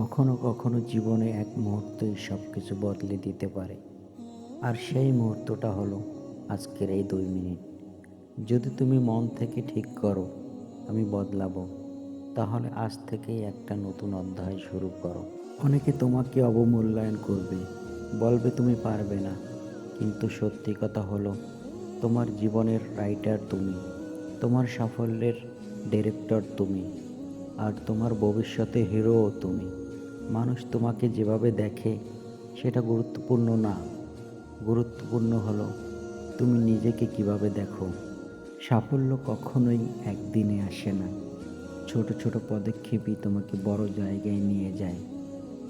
কখনো কখনো জীবনে এক মুহূর্তেই সব কিছু বদলে দিতে পারে। আর সেই মুহূর্তটা হলো আজকের এই দুই মিনিট। যদি তুমি মন থেকে ঠিক করো, আমি বদলাবো, তাহলে আজ থেকেই একটা নতুন অধ্যায় শুরু করো। অনেকে তোমাকে অবমূল্যায়ন করবে, বলবে তুমি পারবে না, কিন্তু সত্যি কথা হলো, তোমার জীবনের রাইটার তুমি, তোমার সাফল্যের ডিরেক্টর তুমি, আর তোমার ভবিষ্যতে হিরোও তুমি। মানুষ তোমাকে যেভাবে দেখে, সেটা গুরুত্বপূর্ণ না। গুরুত্বপূর্ণ হলো, তুমি নিজেকে কীভাবে দেখো। সাফল্য কখনোই একদিনে আসে না। ছোট ছোট পদক্ষেপই তোমাকে বড় জায়গায় নিয়ে যায়।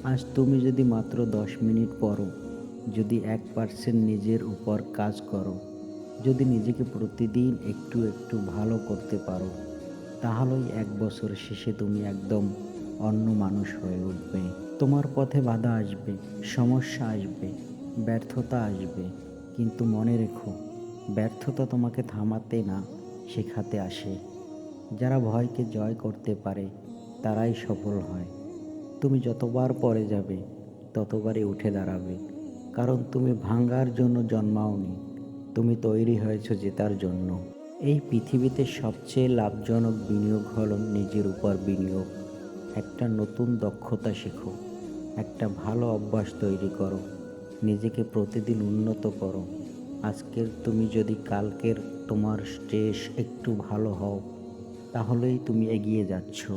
আজ তুমি যদি মাত্র দশ মিনিট পড়ো, যদি এক পার্সেন্ট নিজের উপর কাজ করো, যদি নিজেকে প্রতিদিন একটু একটু ভালো করতে পারো, তাহলেই এক বছর শেষে তুমি একদম অন্য মানুষ হয়ে উঠবে। তোমার পথে বাধা আসবে, সমস্যা আসবে, ব্যর্থতা আসবে। কিন্তু মনে রেখো, ব্যর্থতা তোমাকে থামাতে না শেখাতে আসে। যারা ভয়কে জয় করতে পারে, তারাই সফল হয়। তুমি যতবার পরে যাবে, ততবারই উঠে দাঁড়াবে। কারণ তুমি ভাঙ্গার জন্য জন্মাওনি, তুমি তৈরি হয়েছো জেতার জন্য। এই পৃথিবীতে সবচেয়ে লাভজনক বিনিয়োগ হলো নিজের উপর বিনিয়োগ। একটা নতুন দক্ষতা শেখো, একটা ভালো অভ্যাস তৈরি করো, নিজেকে প্রতিদিন উন্নত করো। আজকের তুমি যদি কালকের তোমার স্ট্রেস একটু ভালো হও, তাহলেই তুমি এগিয়ে যাচ্ছ।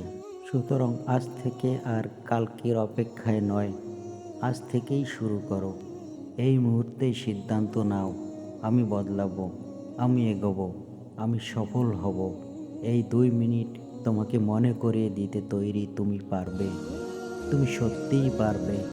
সুতরাং আজ থেকে আর কালকের অপেক্ষায় নয়, আজ থেকেই শুরু করো। এই মুহূর্তেই সিদ্ধান্ত নাও, আমি বদলাবো, আমি এগোবো, আমি সফল হব। এই দুই মিনিট তোমাকে মনে করিয়ে দিতে তৈরি তুমি পারবে। তুমি সত্যিই পারবে।